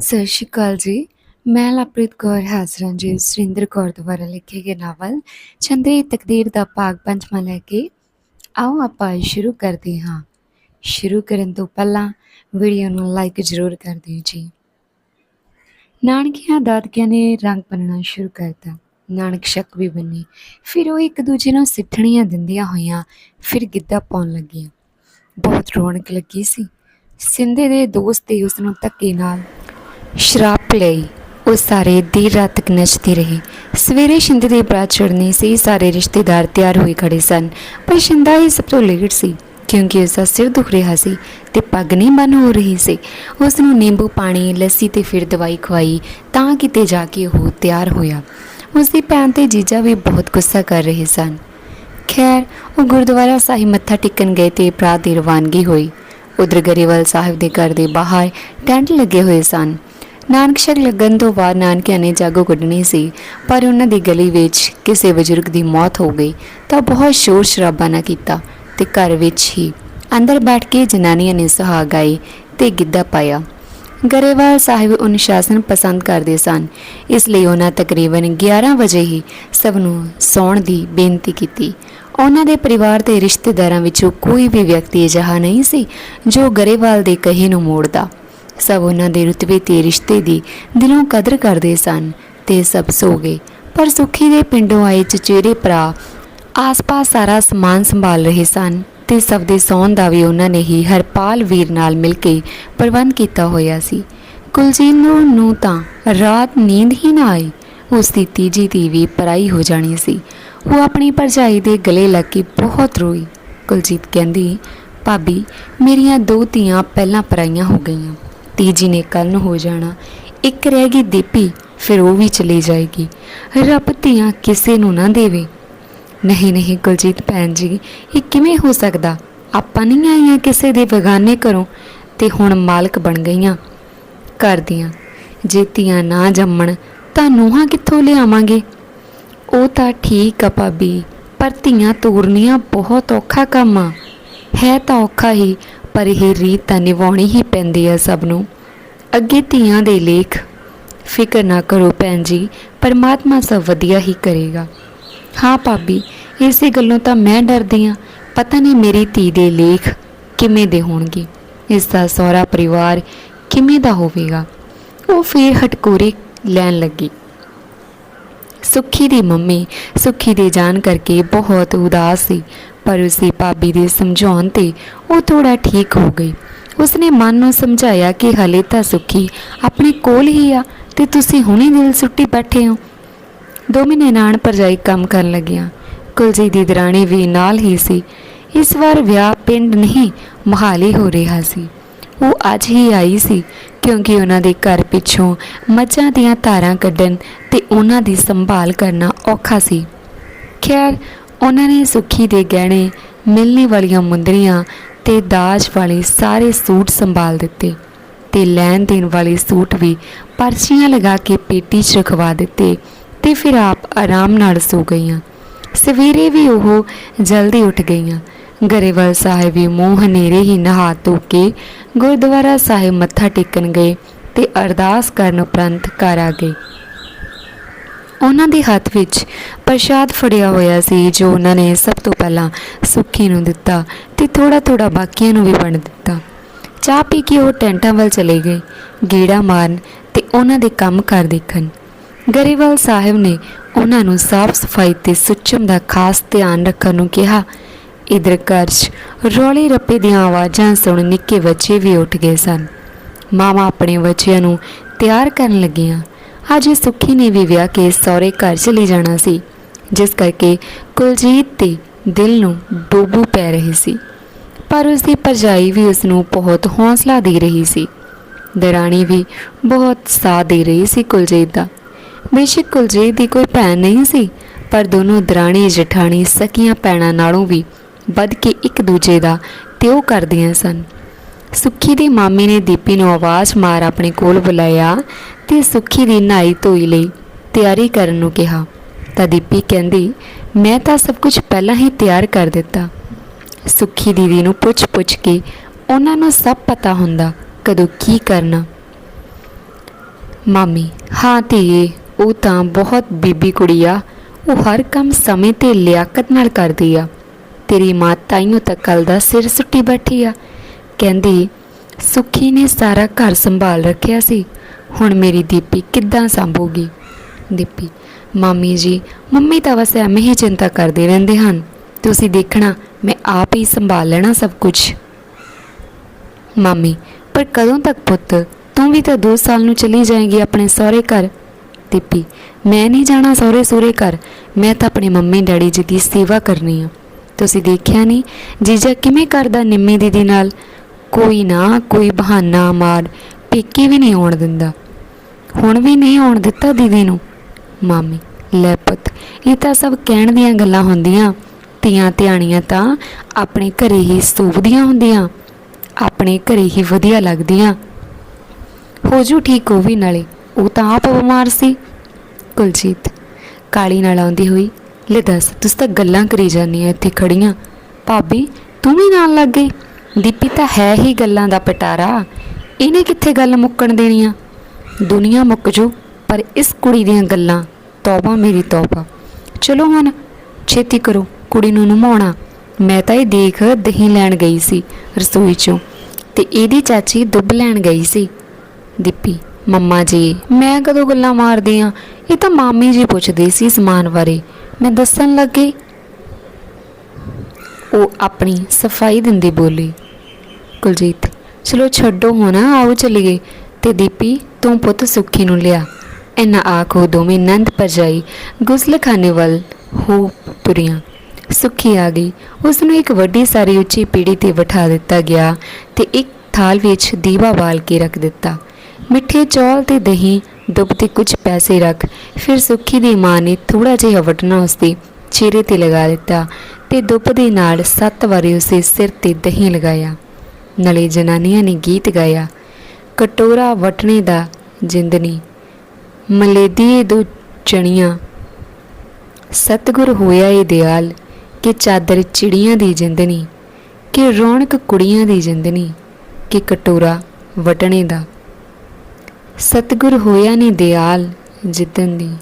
ਸਤਿ ਸ਼੍ਰੀ ਅਕਾਲ ਜੀ। ਮੈਂ ਲਵਪ੍ਰੀਤ ਕੌਰ ਹਾਜ਼ਰਾਂ ਜੀ, ਸੁਰਿੰਦਰ ਕੌਰ ਦੁਆਰਾ ਲਿਖੇ ਗਏ ਨਾਵਲ ਚੰਦਰੀ ਤਕਦੀਰ ਦਾ ਭਾਗ ਪੰਜਵਾਂ ਲੈ ਕੇ। ਆਓ ਆਪਾਂ ਸ਼ੁਰੂ ਕਰਦੇ ਹਾਂ। ਸ਼ੁਰੂ ਕਰਨ ਤੋਂ ਪਹਿਲਾਂ ਵੀਡੀਓ ਨੂੰ ਲਾਈਕ ਜ਼ਰੂਰ ਕਰ ਦਿਓ ਜੀ। ਨਾਨਕਿਆਂ ਦਾਦਕਿਆਂ ਨੇ ਰੰਗ ਬੰਨਣਾ ਸ਼ੁਰੂ ਕਰਤਾ। ਨਾਨਕ ਸ਼ੱਕ ਵੀ ਬੰਨੀ। ਫਿਰ ਉਹ ਇੱਕ ਦੂਜੇ ਨੂੰ ਸਿੱਠਣੀਆਂ ਦਿੰਦੀਆਂ ਹੋਈਆਂ ਫਿਰ ਗਿੱਧਾ ਪਾਉਣ ਲੱਗੀਆਂ। ਬਹੁਤ ਰੌਣਕ ਲੱਗੀ ਸੀ। ਸਿੰਧੇ ਦੇ ਦੋਸਤ ਤੇ ਉਸ ਨੂੰ ਧੱਕੇ ਨਾਲ ਸ਼ਰਾਬ ਲਈ ਉਹ ਸਾਰੇ ਦੇਰ ਰਾਤ ਤੱਕ ਨੱਚਦੇ ਰਹੇ। ਸਵੇਰੇ ਸ਼ਿੰਦੇ ਦੇ ਬਰਾਤ ਚੜ੍ਹਨੀ ਸੀ ਸਾਰੇ ਰਿਸ਼ਤੇਦਾਰ ਤਿਆਰ ਹੋਏ ਖੜੇ ਸਨ। ਪਰ ਸ਼ਿੰਦਾ ਹੀ ਸਭ ਤੋਂ ਲੇਟ ਸੀ, ਕਿਉਂਕਿ ਉਸ ਦਾ ਸਿਰ ਦੁਖ ਰਿਹਾ ਸੀ ਤੇ ਪੱਗ ਨਹੀਂ ਬੰਨ ਹੋ ਰਹੀ ਸੀ। ਉਸ ਨੂੰ ਨਿੰਬੂ ਪਾਣੀ, ਲੱਸੀ ਤੇ ਫਿਰ ਦਵਾਈ ਖਵਾਈ ਤਾਂ ਕਿਤੇ ਜਾ ਕੇ ਉਹ ਤਿਆਰ ਹੋਇਆ। ਉਸ ਦੀ ਭੈਣ ਤੇ ਜੀਜਾ ਵੀ ਬਹੁਤ ਗੁੱਸਾ ਕਰ ਰਹੇ ਸਨ। ਖੈਰ, ਉਹ ਗੁਰਦੁਆਰਾ ਸਾਹਿਬ ਮੱਥਾ ਟੇਕਣ ਗਏ ਤੇ ਬਰਾਤ ਦੀ ਰਵਾਨਗੀ ਹੋਈ। ਉਧਰ ਗਰੇਵਾਲ ਸਾਹਿਬ ਦੇ ਘਰ ਦੇ ਬਾਹਰ ਟੈਂਟ ਲੱਗੇ ਹੋਏ ਸਨ। ਨਾਨਕ ਸ਼ਕ ਲੱਗਣ ਤੋਂ ਬਾਅਦ ਨਾਨਕਿਆਂ ਨੇ ਜਾਗੋ ਕੱਢਣੀ ਸੀ, ਪਰ ਉਹਨਾਂ ਦੀ ਗਲੀ ਵਿੱਚ ਕਿਸੇ ਬਜ਼ੁਰਗ ਦੀ ਮੌਤ ਹੋ ਗਈ ਤਾਂ ਬਹੁਤ ਸ਼ੋਰ ਸ਼ਰਾਬਾ ਨਾ ਕੀਤਾ ਤੇ ਘਰ ਵਿੱਚ ਹੀ ਅੰਦਰ ਬੈਠ ਕੇ ਜਨਾਨੀਆਂ ਨੇ ਸੁਹਾਗ ਗਾਏ ਤੇ ਗਿੱਧਾ ਪਾਇਆ। ਗਰੇਵਾਲ ਸਾਹਿਬ ਅਨੁਸ਼ਾਸਨ ਪਸੰਦ ਕਰਦੇ ਸਨ, ਇਸ ਲਈ ਉਹਨਾਂ ਤਕਰੀਬਨ 11 ਵਜੇ ਹੀ ਸਭ ਨੂੰ ਸੌਣ ਦੀ ਬੇਨਤੀ ਕੀਤੀ। ਉਹਨਾਂ ਦੇ ਪਰਿਵਾਰ ਤੇ ਰਿਸ਼ਤੇਦਾਰਾਂ ਵਿੱਚੋਂ ਕੋਈ ਵੀ ਵਿਅਕਤੀ ਅਜਿਹਾ ਨਹੀਂ ਸੀ ਜੋ ਗਰੇਵਾਲ ਦੇ ਕਹੇ ਨੂੰ ਮੋੜਦਾ। ਸਭ ਉਹਨਾਂ ਦੇ ਰੁਤਬੇ ਤੇ ਰਿਸ਼ਤੇ ਦੀ ਦਿਲੋਂ ਕਦਰ ਕਰਦੇ ਸਨ ਤੇ ਸਭ ਸੋ ਗਏ। ਪਰ ਸੁਖੀ ਦੇ ਪਿੰਡੋਂ ਆਏ ਚਚੇਰੇ ਭਰਾ ਆਸ-ਪਾਸ ਸਾਰਾ ਸਮਾਨ ਸੰਭਾਲ ਰਹੇ ਸਨ ਤੇ ਸਭ ਦੇ ਸੌਣ ਦਾ ਵੀ ਉਹਨਾਂ ਨੇ ਹੀ ਹਰਪਾਲ ਵੀਰ ਨਾਲ ਮਿਲ ਕੇ ਪ੍ਰਬੰਧ ਕੀਤਾ ਹੋਇਆ ਸੀ। ਕੁਲਜੀਤ ਨੂੰ ਨੂੰ ਤਾਂ ਰਾਤ ਨੀਂਦ ਹੀ ਨਾ ਆਈ। ਉਸ ਦੀ ਤੀਜੀ ਧੀ ਵੀ ਪਰਾਈ ਹੋ ਜਾਣੀ ਸੀ। ਉਹ ਆਪਣੀ ਭਰਜਾਈ ਦੇ ਗਲੇ ਲੱਗ ਕੇ ਬਹੁਤ ਰੋਈ। ਕੁਲਜੀਤ ਕਹਿੰਦੀ, ਭਾਬੀ, ਮੇਰੀਆਂ ਦੋ ਧੀਆਂ ਪਹਿਲਾਂ ਪਰਾਈਆਂ ਹੋ ਗਈਆਂ। ਤੀਜੀ ਨੇ ਕੱਲ ਨੂੰ ਹੋ ਜਾਣਾ। ਇੱਕ ਰਹਿ ਗਈ ਦੀਪੀ, ਫਿਰ ਉਹ ਵੀ ਚਲੀ ਜਾਏਗੀ। ਰੱਬ ਧੀਆਂ ਕਿਸੇ ਨੂੰ ਨਾ ਦੇਵੇ। ਨਹੀਂ ਨਹੀਂ ਕੁਲਜੀਤ ਭੈਣ ਜੀ, ਇਹ ਕਿਵੇਂ ਹੋ ਸਕਦਾ? ਆਪਾਂ ਨਹੀਂ ਆਈਆਂ ਕਿਸੇ ਦੇ ਬਗਾਨੇ ਘਰੋਂ ਤੇ ਹੁਣ ਮਾਲਕ ਬਣ ਗਈਆਂ ਘਰ ਦੀਆਂ। ਜੇ ਧੀਆਂ ਨਾ ਜੰਮਣ, ਤਾਂ ਨੂੰਹਾਂ ਕਿੱਥੋਂ ਲਿਆਵਾਂਗੇ? ਉਹ ਤਾਂ ਠੀਕ ਆ ਭਾਬੀ, ਪਰ ਧੀਆਂ ਤੋਰਨੀਆਂ ਬਹੁਤ ਔਖਾ ਕੰਮ ਆ। ਹੈ ਤਾਂ ਔਖਾ ਹੀ, ਪਰ ਇਹ ਰੀਤ ਤਾਂ ਨਿਭਾਉਣੀ ਹੀ ਪੈਂਦੀ ਆ ਸਭ ਨੂੰ। ਅੱਗੇ ਧੀਆਂ ਦੇ ਲੇਖ। ਫਿਕਰ ਨਾ ਕਰੋ ਭੈਣ ਜੀ, ਪਰਮਾਤਮਾ ਸਭ ਵਧੀਆ ਹੀ ਕਰੇਗਾ। ਹਾਂ ਭਾਬੀ, ਇਸੇ ਗੱਲੋਂ ਤਾਂ ਮੈਂ ਡਰਦੀ ਆ ਪਤਾ ਨਹੀਂ ਮੇਰੀ ਧੀ ਦੇ ਲੇਖ ਕਿਵੇਂ ਦੇ ਹੋਣਗੇ। ਇਸ ਦਾ ਸਹੁਰਾ ਪਰਿਵਾਰ ਕਿਵੇਂ ਦਾ ਹੋਵੇਗਾ। ਉਹ ਫੇਰ ਹਟਕੋਰੇ ਲੈਣ ਲੱਗੀ। ਸੁੱਖੀ ਦੀ ਮੰਮੀ ਸੁੱਖੀ ਦੇ ਜਾਣ ਕਰਕੇ ਬਹੁਤ ਉਦਾਸ ਸੀ, ਪਰ ਉਸਦੀ ਭਾਬੀ ਦੇ ਸਮਝਾਉਣ ਤੇ ਉਹ ਥੋੜਾ ਠੀਕ ਹੋ ਗਈ। ਉਸਨੇ ਮਨ ਨੂੰ ਸਮਝਾਇਆ ਕਿ ਹਲੇ ਤਾਂ ਸੁੱਖੀ ਆਪਣੇ ਕੋਲ ਹੀ ਆ ਤੇ ਤੁਸੀਂ ਹੁਣੇ ਦਿਲ ਸੁੱਟੀ ਬੈਠੇ ਹੋ। ਦੋ ਮਹੀਨੇ ਪਰਜਾਈ ਕੰਮ ਕਰਨ ਲੱਗੀਆਂ। ਕੁਲਜੀਤ ਦੀ ਦਰਾਣੀ ਵੀ ਨਾਲ ਹੀ ਸੀ। ਇਸ ਵਾਰ ਵਿਆਹ ਪਿੰਡ ਨਹੀਂ, ਮਹਾਲੀ ਹੋ ਰਿਹਾ ਸੀ। ਉਹ ਅੱਜ ਹੀ ਆਈ ਸੀ ਕਿਉਂਕਿ ਉਹਨਾਂ ਦੇ ਘਰ ਪਿੱਛੋਂ ਮੱਝਾਂ ਦੀਆਂ ਧਾਰਾਂ ਕੱਢਣ ਤੇ ਉਹਨਾਂ ਦੀ ਸੰਭਾਲ ਕਰਨਾ ਔਖਾ ਸੀ। ਖੈਰ, ਉਹਨਾਂ ਨੇ ਸੁੱਖੀ ਦੇ ਗਹਿਣੇ ਮਿਲਣੇ ਵਾਲੀਆਂ ਮੁੰਦਰੀਆਂ ਤੇ ਦਾਜ ਵਾਲੇ ਸਾਰੇ ਸੂਟ ਸੰਭਾਲ ਦਿੱਤੇ ਤੇ ਲੈਣ ਦੇਣ ਵਾਲੇ ਸੂਟ ਵੀ ਪਰਚੀਆਂ ਲਗਾ ਕੇ ਪੇਟੀ 'ਚ ਰਖਵਾ ਦਿੱਤੇ ਤੇ ਫਿਰ ਆਪ ਆਰਾਮ ਨਾਲ ਸੋ ਗਈਆਂ। ਸਵੇਰੇ ਵੀ ਉਹ ਜਲਦੀ ਉੱਠ ਗਈਆਂ। ਗਰੇਵਾਲ ਸਾਹਿਬ ਵੀ ਮੂੰਹ ਹਨੇਰੇ ਹੀ ਨਹਾ ਧੋ ਕੇ ਗੁਰਦੁਆਰਾ ਸਾਹਿਬ ਮੱਥਾ ਟੇਕਣ ਗਏ ਤੇ ਅਰਦਾਸ ਕਰਨ ਉਪਰੰਤ ਘਰ ਆ ਗਏ। ਉਹਨਾਂ ਦੇ ਹੱਥ ਵਿੱਚ ਪ੍ਰਸ਼ਾਦ ਫੜਿਆ ਹੋਇਆ ਸੀ, ਜੋ ਉਹਨਾਂ ਨੇ ਸਭ ਤੋਂ ਪਹਿਲਾਂ ਸੁੱਖੀ ਨੂੰ ਦਿੱਤਾ ਤੇ ਥੋੜਾ ਥੋੜਾ ਬਾਕੀਆਂ ਨੂੰ ਵੀ ਵੰਡ ਦਿੱਤਾ। ਚਾਹ ਪੀ ਕੇ ਉਹ ਟੈਂਟਾਂ ਵੱਲ ਚਲੇ ਗਏ, ਗੇੜਾ ਮਾਰਨ ਤੇ ਉਹਨਾਂ ਦੇ ਕੰਮ ਕਰ ਦੇਖਣ। ਗਰੇਵਾਲ ਸਾਹਿਬ ਨੇ ਉਹਨਾਂ ਨੂੰ ਸਾਫ਼ ਸਫ਼ਾਈ ਤੇ ਸੁੱਚਮ ਦਾ ਖਾਸ ਧਿਆਨ ਰੱਖਣ ਨੂੰ ਕਿਹਾ। ਇਧਰ ਘਰ 'ਚ ਰੌਲੇ ਰੱਪੇ ਦੀਆਂ ਆਵਾਜ਼ਾਂ ਸੁਣ ਨਿੱਕੇ ਬੱਚੇ ਵੀ ਉੱਠ ਗਏ ਸਨ। ਮਾਮਾ ਆਪਣੇ ਬੱਚਿਆਂ ਨੂੰ ਤਿਆਰ ਕਰਨ ਲੱਗੀਆਂ। ਅੱਜ ਸੁੱਖੀ ਨੇ ਵੀ ਵਿਆਹ ਕੇ ਸਹੁਰੇ ਘਰ ਚਲੀ ਜਾਣਾ ਸੀ, ਜਿਸ ਕਰਕੇ ਕੁਲਜੀਤ ਦੇ ਦਿਲ ਨੂੰ ਡੋਬੂ ਪੈ ਰਹੀ ਸੀ। ਪਰ ਉਸ ਦੀ ਭਰਜਾਈ ਵੀ ਉਸ ਨੂੰ ਬਹੁਤ ਹੌਸਲਾ ਦੇ ਰਹੀ ਸੀ। ਦਰਾਣੀ ਵੀ ਬਹੁਤ ਸਾਥ ਦੇ ਰਹੀ ਸੀ ਕੁਲਜੀਤ ਦਾ। ਬੇਸ਼ੱਕ ਕੁਲਜੀਤ ਦੀ ਕੋਈ ਭੈਣ ਨਹੀਂ ਸੀ, ਪਰ ਦੋਨੋਂ ਦਰਾਣੀ, ਜਠਾਣੀ, ਸਕੀਆਂ, ਭੈਣਾਂ ਨਾਲੋਂ ਵੀ ਵੱਧ ਕੇ ਇੱਕ ਦੂਜੇ ਦਾ ਤਿਉ ਕਰਦੀਆਂ ਸਨ। ਸੁੱਖੀ ਦੀ ਮਾਮੀ ਨੇ ਦੀਪੀ ਨੂੰ ਆਵਾਜ਼ ਮਾਰ ਆਪਣੇ ਕੋਲ ਬੁਲਾਇਆ ਤੇ ਸੁੱਖੀ ਦੀ ਨਹਾਈ ਧੋਈ ਲਈ ਤਿਆਰੀ ਕਰਨ ਨੂੰ ਕਿਹਾ। ਤਾਂ ਦੀਪੀ ਕਹਿੰਦੀ, ਮੈਂ ਤਾਂ ਸਭ ਕੁਝ ਪਹਿਲਾਂ ਹੀ ਤਿਆਰ ਕਰ ਦਿੱਤਾ। ਸੁੱਖੀ ਦੀਦੀ ਨੂੰ ਪੁੱਛ-ਪੁੱਛ ਕੇ ਉਹਨਾਂ ਨੂੰ ਸਭ ਪਤਾ ਹੁੰਦਾ, ਕਦੋਂ ਕੀ ਕਰਨਾ। ਮਾਮੀ, ਹਾਂ ਧੀਏ, ਉਹ ਤਾਂ ਬਹੁਤ ਬੀਬੀ ਕੁੜੀ ਆ ਉਹ ਹਰ ਕੰਮ ਸਮੇਂ ਤੇ ਲਿਆਕਤ ਨਾਲ ਕਰਦੀ ਆ। ਤੇਰੀ ਮਾਂ ਤਾਈਓ ਤੱਕ ਕੱਲ ਦਾ ਸਿਰ ਸੁੱਟੀ ਬੈਠੀ ਆ ਕਹਿੰਦੀ, ਸੁਖੀ ਨੇ ਸਾਰਾ ਘਰ ਸੰਭਾਲ ਰੱਖਿਆ ਸੀ। ਹੁਣ ਮੇਰੀ ਦੀਪੀ ਕਿੱਦਾਂ ਸੰਭੂਗੀ? ਦੀਪੀ, ਮਾਮੀ ਜੀ, ਮੰਮੀ ਤਾਂ ਵਸ ਐਵੇਂ ਹੀ ਚਿੰਤਾ ਕਰਦੇ ਰਹਿੰਦੇ ਹਨ। ਤੁਸੀਂ ਦੇਖਣਾ, ਮੈਂ ਆਪ ਹੀ ਸੰਭਾਲ ਲੈਣਾ ਸਭ ਕੁਝ ਮਾਮੀ, ਪਰ ਕਦੋਂ ਤੱਕ ਪੁੱਤ? ਤੂੰ ਵੀ ਤਾਂ 2 ਸਾਲ ਨੂੰ ਚਲੀ ਜਾਏਂਗੀ ਆਪਣੇ ਸਹੁਰੇ ਘਰ। ਦੀਪੀ, ਮੈਂ ਨਹੀਂ ਜਾਣਾ ਸਹੁਰੇ ਸੂਰੇ ਘਰ। ਮੈਂ ਤਾਂ ਆਪਣੇ ਮੰਮੀ ਡੈਡੀ ਜੀ ਦੀ ਸੇਵਾ ਕਰਨੀ ਆ। ਤੁਸੀਂ ਦੇਖਿਆ ਨਹੀਂ, ਜੀਜਾ ਕਿਵੇਂ ਕਰਦਾ ਨਿੰਮੀ ਦੀਦੀ ਨਾਲ? ਕੋਈ ਨਾ, ਕੋਈ ਬਹਾਨਾ ਮਾਰ, ਪੇਕੇ ਵੀ ਨਹੀਂ ਆਉਣ ਦਿੰਦਾ। ਹੁਣ ਵੀ ਨਹੀਂ ਆਉਣ ਦਿੱਤਾ ਦੀਦੀ ਨੂੰ। ਮਾਮੀ, ਲੈ ਪੁੱਤ, ਇਹ ਤਾਂ ਸਭ ਕਹਿਣ ਦੀਆਂ ਗੱਲਾਂ ਹੁੰਦੀਆਂ। ਧੀਆਂ ਧਿਆਣੀਆਂ ਤਾਂ ਆਪਣੇ ਘਰੇ ਹੀ ਸੂਬਦੀਆਂ ਹੁੰਦੀਆਂ। ਆਪਣੇ ਘਰੇ ਹੀ ਵਧੀਆ ਲੱਗਦੀਆਂ। ਹੋ ਜੂ ਠੀਕ ਉਹ ਵੀ ਨਾਲੇ, ਉਹ ਤਾਂ ਆਪ ਬਿਮਾਰ ਸੀ। ਕੁਲਜੀਤ, ਕਾਲੀ ਨਾਲ ਆਉਂਦੀ ਹੋਈ, ਲੈ ਦੱਸ, ਤੁਸੀਂ ਤਾਂ ਗੱਲਾਂ ਕਰੀ ਜਾਂਦੀਆਂ ਇੱਥੇ ਖੜੀਆਂ। ਭਾਬੀ, ਤੂੰ ਵੀ ਨਾਲ ਲੱਗ ਗਈ? ਦੀਪੀ ਤਾਂ ਹੈ ਹੀ ਗੱਲਾਂ ਦਾ ਪਟਾਰਾ। ਇਹਨੇ ਕਿੱਥੇ ਗੱਲ ਮੁੱਕਣ ਦੇਣੀ ਆ ਦੁਨੀਆ ਮੁੱਕ ਜੂ, ਪਰ ਇਸ ਕੁੜੀ ਦੀਆਂ ਗੱਲਾਂ, ਤੌਬਾ ਮੇਰੀ ਤੌਬਾ। ਚਲੋ ਹੁਣ, ਛੇਤੀ ਕਰੋ, ਕੁੜੀ ਨੂੰ ਨਮਾਉਣਾ। ਮੈਂ ਤਾਂ ਇਹ ਦੇਖ ਦਹੀਂ ਲੈਣ ਗਈ ਸੀ, ਰਸੋਈ ਚੋਂ। ਤੇ ਇਹਦੀ ਚਾਚੀ ਦੁੱਧ ਲੈਣ ਗਈ ਸੀ। ਦੀਪੀ, ਮੰਮਾ ਜੀ, ਮੈਂ ਕਦੋਂ ਗੱਲਾਂ ਮਾਰਦੀ ਆ? ਇਹ ਤਾਂ ਮਾਮੀ ਜੀ ਪੁੱਛਦੇ ਸੀ ਸਮਾਨ ਬਾਰੇ। ਮੈਂ ਦੱਸਣ ਲੱਗੀ ਉਹ ਆਪਣੀ ਸਫ਼ਾਈ ਦਿੰਦੀ ਬੋਲੀ, ਕੁਲਜੀਤ, ਚਲੋ ਛੱਡੋ ਹੁਣ, ਆਓ ਚਲੀਏ। ਤੇ ਦੀਪੀ ਤੂੰ ਪੁੱਤ ਸੁੱਖੀ ਨੂੰ ਲਿਆ। ਇਹਨਾਂ ਆਖੋ ਦੋਵੇਂ ਨੰਦ ਪਰਜਾਈ ਗੁਸਲਖਾਨੇ ਵੱਲ ਹੋ ਤੁਰੀਆਂ। ਸੁੱਖੀ ਆ ਗਈ। ਉਸ ਨੂੰ ਇੱਕ ਵੱਡੀ ਸਾਰੀ ਉੱਚੀ ਪੀੜੀ ਤੇ ਬਿਠਾ ਦਿੱਤਾ ਗਿਆ ਤੇ ਇੱਕ ਥਾਲ ਵਿੱਚ ਦੀਵਾ ਬਾਲ ਕੇ ਰੱਖ ਦਿੱਤਾ। ਮਿੱਠੇ ਚੌਲ ਤੇ ਦਹੀਂ ਦੁੱਬ ਤੇ ਕੁਝ ਪੈਸੇ ਰੱਖ, ਫਿਰ ਸੁੱਖੀ ਦੀ ਮਾਂ ਨੇ ਥੋੜਾ ਜਿਹਾ ਵਟਣਾ ਉਸਦੇ ਚਿਹਰੇ ਤੇ ਲਗਾ ਦਿੱਤਾ। ਤੇ ਦੁੱਧ ਦੇ ਨਾਲ ਸੱਤ ਵਾਰੀ ਉਸੇ ਸਿਰ ਤੇ ਦਹੀਂ ਲਗਾਇਆ। ਨਲੇ ਜਨਾਨੀਆਂ ਨੇ ਗੀਤ ਗਾਇਆ। ਕਟੋਰਾ ਵਟਣੇ ਦਾ ਜਿੰਦਨੀ, ਮਲੇਦੀਏ ਦੋ ਚਣੀਆਂ। ਸਤਿਗੁਰ ਹੋਇਆ ਏ ਦਿਆਲ ਕਿ ਚਾਦਰ ਚਿੜੀਆਂ ਦੀ ਜਿੰਦਨੀ, ਕਿ ਰੌਣਕ ਕੁੜੀਆਂ ਦੀ ਜਿੰਦਨੀ, ਕਿ ਕਟੋਰਾ ਵਟਣੇ ਦਾ। ਸਤਿਗੁਰ ਹੋਇਆ ਨੇ ਦਿਆਲ ਜਿੱਦਨ ਦੀ।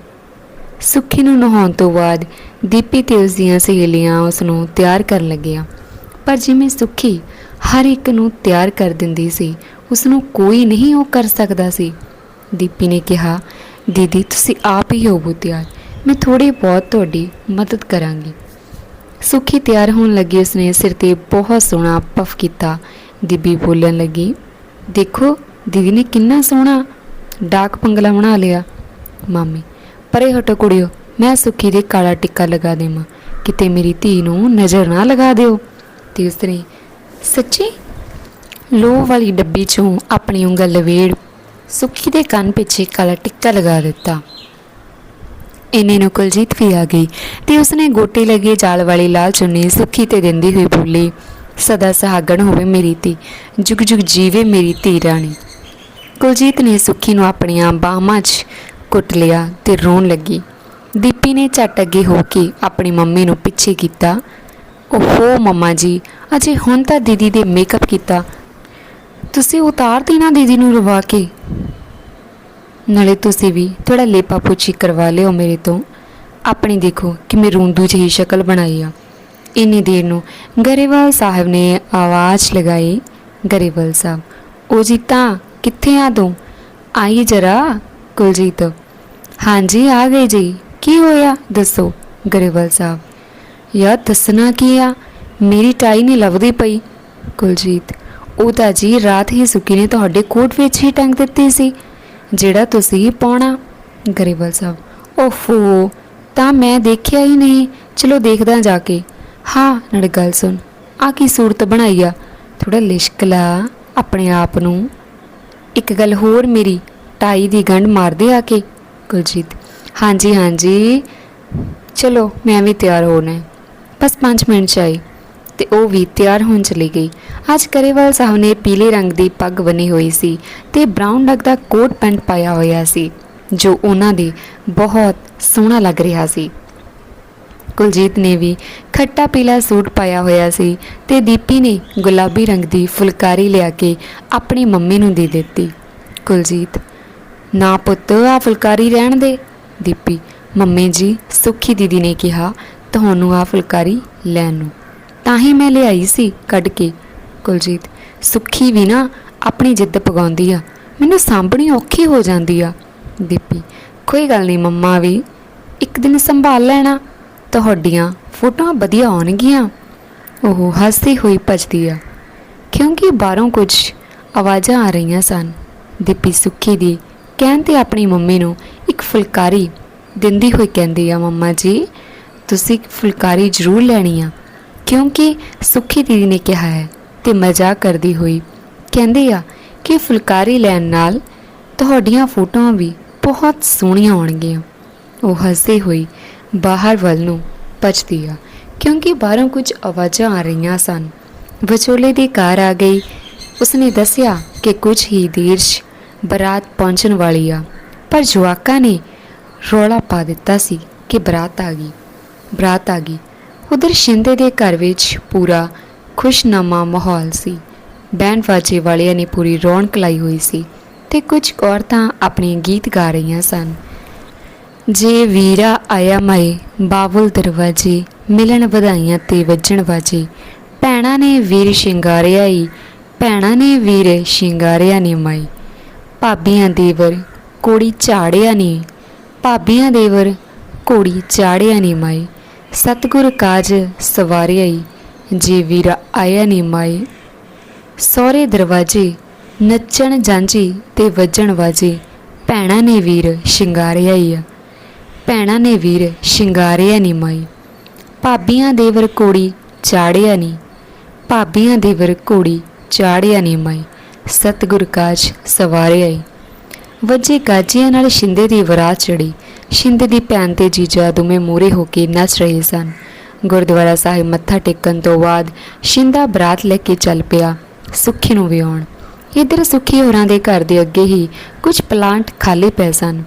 ਸੁੱਖੀ ਨੂੰ ਨਹਾਉਣ ਤੋਂ ਬਾਅਦ ਦੀਪੀ ਤੇ ਉਸ ਦੀਆਂ ਸਹੇਲੀਆਂ ਉਸ ਨੂੰ ਤਿਆਰ ਕਰਨ ਲੱਗੀਆਂ। ਪਰ ਜਿਵੇਂ ਸੁੱਖੀ ਹਰ ਇੱਕ ਨੂੰ ਤਿਆਰ ਕਰ ਦਿੰਦੀ ਸੀ ਉਸ ਨੂੰ ਕੋਈ ਨਹੀਂ ਉਹ ਕਰ ਸਕਦਾ ਸੀ। ਦੀਪੀ ਨੇ ਕਿਹਾ, ਦੀਦੀ, ਤੁਸੀਂ ਆਪ ਹੀ ਹੋਵੋ ਤਿਆਰ, ਮੈਂ ਥੋੜੀ ਬਹੁਤ ਤੁਹਾਡੀ ਮਦਦ ਕਰਾਂਗੀ। ਸੁੱਖੀ ਤਿਆਰ ਹੋਣ ਲੱਗੀ, ਉਸਨੇ ਸਿਰ ਤੇ ਬਹੁਤ ਸੋਹਣਾ ਪਫ ਕੀਤਾ। ਦੀਪੀ ਬੋਲਣ ਲੱਗੀ, ਦੇਖੋ, ਦੀਦੀ ਨੇ ਕਿੰਨਾ ਸੋਹਣਾ ਡਾਕ ਪੰਗਲਾ ਬਣਾ ਲਿਆ, ਮਾਮੀ, ਪਰੇ ਹਟੋ ਕੁੜਿਓ। ਮੈਂ ਸੁੱਖੀ ਦੇ ਕਾਲਾ ਟਿੱਕਾ ਲਗਾ ਦੇਵਾਂ। ਕਿਤੇ ਮੇਰੀ ਧੀ ਨੂੰ ਨਜ਼ਰ ਨਾ ਲਗਾ ਦਿਓ। ਤੇ ਉਸਨੇ ਸੱਚੀ ਲੋਹ ਵਾਲੀ ਡੱਬੀ ਚੋਂ ਆਪਣੀ ਉਂਗਲ ਲਵੇੜ ਸੁੱਖੀ ਦੇ ਕੰਨ ਪਿੱਛੇ ਕਾਲਾ ਟਿੱਕਾ ਲਗਾ ਦਿੱਤਾ। ਇੰਨੇ ਨੂੰ ਕੁਲਜੀਤ ਵੀ ਆ ਗਈ ਤੇ ਉਸਨੇ ਗੋਟੇ ਲੱਗੇ ਜਾਲ ਵਾਲੀ ਲਾਲ ਚੁੰਨੀ ਸੁੱਖੀ ਤੇ ਦਿੰਦੀ ਹੋਈ ਬੋਲੀ, ਸਦਾ ਸਹਾਗਣ ਹੋਵੇ ਮੇਰੀ ਧੀ ਜੁਗ ਜੁਗ ਜੀਵੇ ਮੇਰੀ ਧੀ ਰਾਣੀ। ਕੁਲਜੀਤ ਨੇ ਸੁੱਖੀ ਨੂੰ ਆਪਣੀਆਂ ਬਾਹਾਂ 'ਚ ਕੁੱਟ ਲਿਆ ਤੇ ਰੋਣ ਲੱਗੀ। ਦੀਪੀ ਨੇ ਝਟ ਅੱਗੇ ਹੋ ਕੇ ਆਪਣੀ ਮੰਮੀ ਨੂੰ ਪਿੱਛੇ ਕੀਤਾ। ਓਹੋ ਮੰਮਾ ਜੀ, ਅਜੇ ਹੁਣ ਤਾਂ ਦੀਦੀ ਦੇ ਮੇਕਅਪ ਕੀਤਾ। ਤੁਸੀਂ ਉਤਾਰ ਦੇਣਾ ਦੀਦੀ ਨੂੰ ਰਵਾ ਕੇ। ਨਾਲੇ ਤੁਸੀਂ ਵੀ ਥੋੜਾ ਲੇਪਾ ਪੋਚੀ ਕਰਵਾ ਲਿਓ ਮੇਰੇ ਤੋਂ। ਆਪਣੀ ਦੇਖੋ ਕਿ ਮੈਂ ਰੂੰਦੂ ਜਿਹੀ ਸ਼ਕਲ ਬਣਾਈ ਆ। ਇੰਨੀ ਦੇਰ ਨੂੰ ਗਰੇਵਾਲ ਸਾਹਿਬ ਨੇ ਆਵਾਜ਼ ਲਗਾਈ। ਗਰੇਵਾਲ ਸਾਹਿਬ, ਉਹ ਜੀ ਤਾਂ ਕਿੱਥੇ ਆ ਤੂੰ? ਆਈ ਜਰਾ, ਕੁਲਜੀਤ। ਹਾਂਜੀ, ਆ ਗਏ ਜੀ। ਕੀ ਹੋਇਆ? ਦੱਸੋ, ਗਰੇਵਾਲ ਸਾਹਿਬ। ਯਾਰ, ਦੱਸਣਾ ਕੀ ਆ? ਮੇਰੀ ਟਾਈ ਨਹੀਂ ਲੱਭਦੀ ਪਈ। ਕੁਲਜੀਤ, ਉਹ ਤਾਂ ਜੀ ਰਾਤ ਹੀ ਸੁੱਕੀ ਨੇ ਤੁਹਾਡੇ ਕੋਟ ਵਿੱਚ ਹੀ ਟੰਗ ਦਿੱਤੀ ਸੀ। ਜਿਹੜਾ ਤੁਸੀਂ ਪਾਉਣਾ, ਗਰੇਵਾਲ ਸਾਹਿਬ। ਓਫੋ ਤਾਂ ਮੈਂ ਦੇਖਿਆ ਹੀ ਨਹੀਂ। ਚਲੋ ਦੇਖਦਾ ਜਾ ਕੇ। ਹਾਂ ਨੜ ਗੱਲ ਸੁਣ। ਆ ਕੀ ਸੂਰਤ ਬਣਾਈ ਆ? ਥੋੜਾ ਲਿਸ਼ਕ ਲਾ ਆਪਣੇ ਆਪ ਨੂੰ। ਇੱਕ ਗੱਲ ਹੋਰ ਮੇਰੀ, ਟਾਈ ਦੀ ਗੰਢ ਮਾਰਦੇ ਆ ਕੇ। ਕੁਲਜੀਤ ਹਾਂਜੀ ਹਾਂਜੀ। ਚਲੋ, ਮੈਂ ਵੀ ਤਿਆਰ ਹੋਣਾ ਬਸ 5 ਮਿੰਟ ਚ ਆਈ ਤੇ ਉਹ ਵੀ ਤਿਆਰ ਹੋਣ ਚਲੀ ਗਈ। ਅੱਜ ਕਰੇਵਾਲ ਸਾਹਿਬ ਨੇ ਪੀਲੇ ਰੰਗ ਦੀ ਪੱਗ ਬਣੀ ਹੋਈ ਸੀ ਤੇ ਬ੍ਰਾਊਨ ਰੰਗ ਦਾ ਕੋਟ ਪੈਂਟ ਪਾਇਆ ਹੋਇਆ ਸੀ, ਜੋ ਉਹਨਾਂ ਦੇ ਬਹੁਤ ਸੋਹਣਾ ਲੱਗ ਰਿਹਾ ਸੀ। ਕੁਲਜੀਤ ਨੇ ਵੀ ਖੱਟਾ ਪੀਲਾ ਸੂਟ ਪਾਇਆ ਹੋਇਆ ਸੀ ਤੇ ਦੀਪੀ ਨੇ ਗੁਲਾਬੀ ਰੰਗ ਦੀ ਫੁਲਕਾਰੀ ਲਿਆ ਕੇ ਆਪਣੀ ਮੰਮੀ ਨੂੰ ਦੇ ਦਿੱਤੀ। ਕੁਲਜੀਤ, ਨਾ ਪੁੱਤ ਆ ਫੁਲਕਾਰੀ ਰਹਿਣ ਦੇ। ਦੀਪੀ, ਮੰਮੀ ਜੀ, ਸੁੱਖੀ ਦੀਦੀ ਨੇ ਕਿਹਾ, ਤੁਹਾਨੂੰ ਆ ਫੁਲਕਾਰੀ ਲੈਣ ਨੂੰ। ਤਾਂ ਹੀ ਮੈਂ ਲਿਆਈ ਸੀ, ਕੱਢ ਕੇ। ਕੁਲਜੀਤ, ਸੁੱਖੀ ਵੀ ਨਾ ਆਪਣੀ ਜਿੱਦ ਪਗਾਉਂਦੀ ਆ। ਮੈਨੂੰ ਸਾਂਭਣੀ ਔਖੀ ਹੋ ਜਾਂਦੀ ਆ। ਦੀਪੀ, ਕੋਈ ਗੱਲ ਨਹੀਂ ਮੰਮਾ ਵੀ, ਇੱਕ ਦਿਨ ਸੰਭਾਲ ਲੈਣਾ। ਤੁਹਾਡੀਆਂ ਫੋਟੋਆਂ ਵਧੀਆ ਆਉਣਗੀਆਂ। ਉਹ ਹੱਸਦੀ ਹੋਈ ਭੱਜਦੀ ਆ। ਕਿਉਂਕਿ ਬਾਹਰੋਂ ਕੁਝ ਆਵਾਜ਼ਾਂ ਆ ਰਹੀਆਂ ਸਨ। ਦੀਪੀ, ਸੁੱਖੀ ਦੀ ਕਹਿਣ ਤੇ ਆਪਣੀ ਮੰਮੀ ਨੂੰ ਇੱਕ ਫੁਲਕਾਰੀ ਦਿੰਦੀ ਹੋਈ ਕਹਿੰਦੀ ਆ, ਮੰਮਾ ਜੀ, ਤੁਸੀਂ ਫੁਲਕਾਰੀ ਜ਼ਰੂਰ ਲੈਣੀ ਆ, ਕਿਉਂਕਿ ਸੁੱਖੀ ਦੀਦੀ ਨੇ ਕਿਹਾ ਹੈ ਤੇ ਮਜ਼ਾਕ ਕਰਦੀ ਹੋਈ ਕਹਿੰਦੀ ਆ ਕਿ ਫੁਲਕਾਰੀ ਲੈਣ ਨਾਲ ਤੁਹਾਡੀਆਂ ਫੋਟੋਆਂ ਵੀ ਬਹੁਤ ਸੋਹਣੀਆਂ ਆਉਣਗੀਆਂ। ਉਹ ਹੱਸਦੀ ਹੋਈ ਬਾਹਰ ਵੱਲ ਨੂੰ ਭੱਜਦੀ ਆ, ਕਿਉਂਕਿ ਬਾਹਰੋਂ ਕੁਝ ਆਵਾਜ਼ਾਂ ਆ ਰਹੀਆਂ ਸਨ। ਵਿਚੋਲੇ ਦੀ ਕਾਰ ਆ ਗਈ। ਉਸਨੇ ਦੱਸਿਆ ਕਿ ਕੁਝ ਹੀ ਦੇਰ 'ਚ ਬਰਾਤ ਪਹੁੰਚਣ ਵਾਲੀ ਆ। ਪਰ ਜਵਾਕਾਂ ਨੇ ਰੌਲਾ ਪਾ ਦਿੱਤਾ ਸੀ ਕਿ ਬਰਾਤ ਆ ਗਈ। ਬਰਾਤ ਆ ਗਈ। ਉਧਰ ਸ਼ਿੰਦੇ ਦੇ ਘਰ ਵਿੱਚ ਪੂਰਾ ਖੁਸ਼ਨਾਮਾ ਮਾਹੌਲ ਸੀ। ਬੈਂਡ ਵਾਜੇ ਵਾਲਿਆਂ ਨੇ ਪੂਰੀ ਰੌਣਕ ਲਾਈ ਹੋਈ ਸੀ ਤੇ ਕੁਝ ਔਰਤਾਂ ਆਪਣੇ ਗੀਤ ਗਾ ਰਹੀਆਂ ਸਨ। ਜੇ ਵੀਰਾ ਆਇਆ ਮਏ, ਬਾਬੁਲ ਦਰਵਾਜੇ, ਮਿਲਣ ਵਧਾਈਆਂ ਤੇ ਵੱਜਣ ਵਾਜੇ। ਭੈਣਾਂ ਨੇ ਵੀਰ ਸ਼ਿੰਗਾਰਿਆ ਈ, ਭੈਣਾਂ ਨੇ ਵੀਰ ਸ਼ਿੰਗਾਰਿਆ ਨੇ ਮਾਈ ਭਾਬੀਆਂ ਦੇਵਰ ਕੋੜੀ ਝਾੜਿਆ ਨੇ। ਭਾਬੀਆਂ ਦੇਵਰ ਕੋੜੀ ਝਾੜਿਆ ਨੇ ਮਾਈ। ਸਤਿਗੁਰ ਕਾਜ ਸਵਾਰਿਆ ਈ ਜੇ ਵੀਰਾ ਆਇਆ ਨੇ ਮਾਈ। ਸੋਰੇ ਦਰਵਾਜੇ ਨੱਚਣ ਜਾਂਜੀ ਤੇ ਵੱਜਣ ਵਾਜੇ। ਭੈਣਾਂ ਨੇ ਵੀਰ ਸ਼ਿੰਗਾਰਿਆ ਈ ਆ। ਭੈਣਾਂ ਨੇ ਵੀਰ ਸ਼ਿੰਗਾਰਿਆ ਨੀ ਮਾਈ। ਭਾਬੀਆਂ ਦੇਵਰ ਕੋੜੀ ਚਾੜਿਆ ਨੀ। ਭਾਬੀਆਂ ਦੇਵਰ ਕੋੜੀ ਚਾੜਿਆ ਨੀ ਮਾਈ। ਸਤਿਗੁਰ ਕਾਜ ਸਵਾਰੇ ਈ ਵੱਜੇ ਗਾਜਿਆਂ ਨਾਲ ਸ਼ਿੰਦੇ ਦੀ ਵਰਾਤ ਚੜੀ ਸ਼ਿੰਦੇ ਦੀ ਭੈਣ ਤੇ ਜੀਜਾ ਦੋਵੇਂ ਮੂਰੇ ਹੋ ਕੇ ਨੱਚ ਰਹੇ ਸਨ। ਗੁਰਦੁਆਰਾ ਸਾਹਿਬ ਮੱਥਾ ਟੇਕਣ ਤੋਂ ਬਾਅਦ ਸ਼ਿੰਦਾ ਬਰਾਤ ਲੈ ਕੇ ਚੱਲ ਪਿਆ, ਸੁੱਖੀ ਨੂੰ ਵਿਆਉਣ। ਇੱਧਰ ਸੁੱਖੀ ਹੋਰਾਂ ਦੇ ਘਰ ਦੇ ਅੱਗੇ ਹੀ ਕੁਝ ਪਲਾਂਟ ਖਾਲੀ ਪਏ ਸਨ।